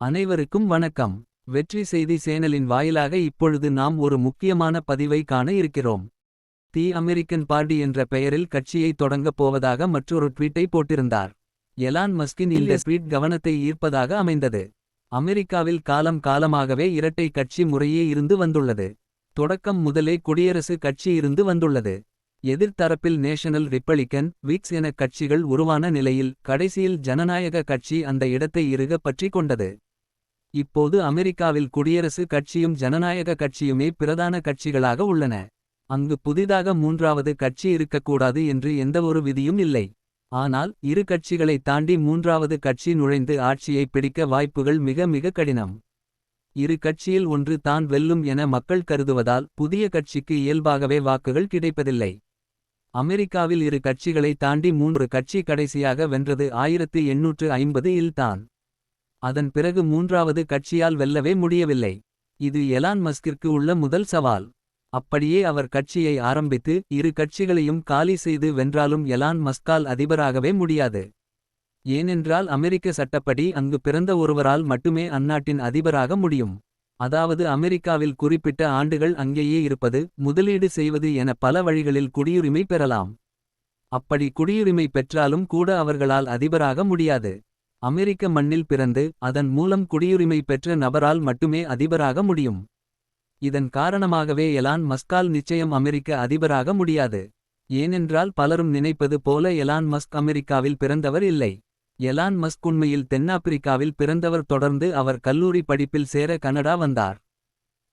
அனைவருக்கும் வணக்கம். வெற்றி செய்தி சேனலின் வாயிலாக இப்பொழுது நாம் ஒரு முக்கியமான பதிவை காண இருக்கிறோம். தி அமெரிக்கன் பார்டி என்ற பெயரில் கட்சியை தொடங்கப் போவதாக மற்றொரு ட்வீட்டை போட்டிருந்தார். எலான் மஸ்கின் இந்த ட்வீட் கவனத்தை ஈர்ப்பதாக அமைந்தது. அமெரிக்காவில் காலம் காலமாகவே இரட்டை கட்சி முறையே இருந்து வந்துள்ளது. தொடக்கம் முதலே குடியரசு கட்சி இருந்து வந்துள்ளது. எதிர்த்தரப்பில் நேஷனல் ரிப்பளிக்கன் வீக்ஸ் என கட்சிகள் உருவான நிலையில் கடைசியில் ஜனநாயக கட்சி அந்த இடத்தை இறுக பற்றி கொண்டது. இப்போது அமெரிக்காவில் குடியரசு கட்சியும் ஜனநாயக கட்சியுமே பிரதான கட்சிகளாக உள்ளன. அங்கு புதிதாக மூன்றாவது கட்சி இருக்கக்கூடாது என்று எந்தவொரு விதியும் இல்லை. ஆனால் இரு கட்சிகளை தாண்டி மூன்றாவது கட்சி நுழைந்து ஆட்சியை பிடிக்க வாய்ப்புகள் மிக மிக கடினம். இரு கட்சியில் ஒன்று தான் வெல்லும் என மக்கள் கருதுவதால் புதிய கட்சிக்கு இயல்பாகவே வாக்குகள் கிடைப்பதில்லை. அமெரிக்காவில் இரு கட்சிகளை தாண்டி மூன்று கட்சி கடைசியாக வென்றது ஆயிரத்து எண்ணூற்று ஐம்பது இல் தான். அதன் பிறகு மூன்றாவது கட்சியால் வெல்லவே முடியவில்லை. இது எலான் மஸ்கிற்கு உள்ள முதல் சவால். அப்படியே அவர் கட்சியை ஆரம்பித்து இரு கட்சிகளையும் காலி செய்து வென்றாலும் எலான் மஸ்கால் அதிபராகவே முடியாது. ஏனென்றால் அமெரிக்க சட்டப்படி அங்கு பிறந்த ஒருவரால் மட்டுமே அந்நாட்டின் அதிபராக முடியும். அதாவது அமெரிக்காவில் குறிப்பிட்ட ஆண்டுகள் அங்கேயே இருப்பது முதலீடு செய்வது என பல வழிகளில் குடியுரிமை பெறலாம். அப்படி குடியுரிமை பெற்றாலும் கூட அவர்களால் அதிபராக முடியாது. அமெரிக்க மண்ணில் பிறந்து அதன் மூலம் குடியுரிமை பெற்ற நபரால் மட்டுமே அதிபராக முடியும். இதன் காரணமாகவே எலான் மஸ்கால் நிச்சயம் அமெரிக்க அதிபராக முடியாது. ஏனென்றால் பலரும் நினைப்பது போல எலான் மஸ்க் அமெரிக்காவில் பிறந்தவர் இல்லை. எலான் மஸ்க் உண்மையில் தென்னாப்பிரிக்காவில் பிறந்தவர் தொடர்ந்து அவர் கல்லூரி படிப்பில் சேர கனடா வந்தார்.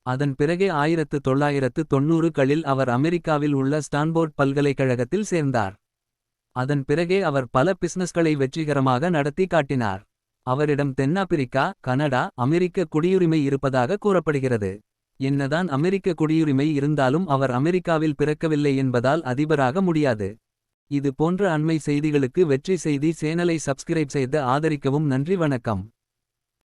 அதன் பிறகே ஆயிரத்து தொள்ளாயிரத்து தொன்னூறுகளில் அவர் அமெரிக்காவில் உள்ள ஸ்டான்போர்ட் பல்கலைக்கழகத்தில் சேர்ந்தார். அதன் பிறகே அவர் பல பிசினஸ்களை வெற்றிகரமாக நடத்தி காட்டினார். அவரிடம் தென்னாப்பிரிக்கா கனடா அமெரிக்க குடியுரிமை இருப்பதாக கூறப்படுகிறது. என்னதான் அமெரிக்க குடியுரிமை இருந்தாலும் அவர் அமெரிக்காவில் பிறக்கவில்லை என்பதால் அதிபராக முடியாது. இது போன்ற அண்மை செய்திகளுக்கு வெற்றி செய்தி சேனலை சப்ஸ்கிரைப் செய்து ஆதரிக்கவும் நன்றி வணக்கம்.